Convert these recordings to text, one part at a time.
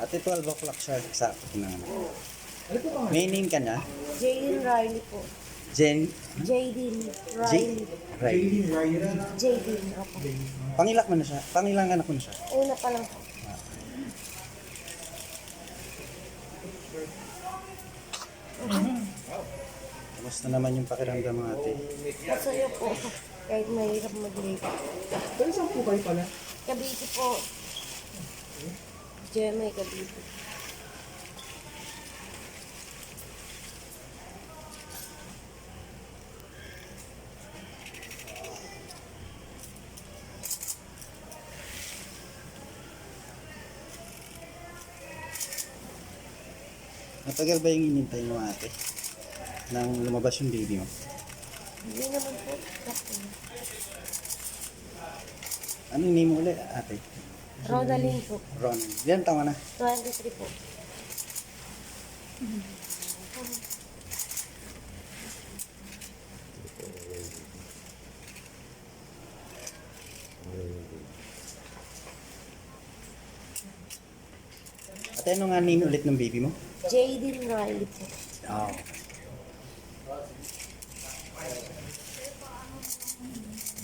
At 12 o'clock siya exact na. May name ka na? Jaden Riley po. Jen? Jaden Riley. Riley. Jaden Riley. Jaden ako. Pangilak mo ano na siya? Pangilang anak mo na siya? Una pa lang po. Kamusta naman yung pakiramdam ng ate? Masaya po. Kahit mahirap mag-live. Pero saan po kayo pala? Cavite po. Gemay, Cavite. Matagal ba yung inintay mo ate? Nang lumabas yung baby mo? Hindi naman po. Ano yung name mo ulit ate? Rodaline po. Ron. Ilan taon ka na? 23 po. Ate, ano nga name ulit ng baby mo? Jaden Riley po. Oo.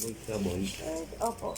Uh, opo.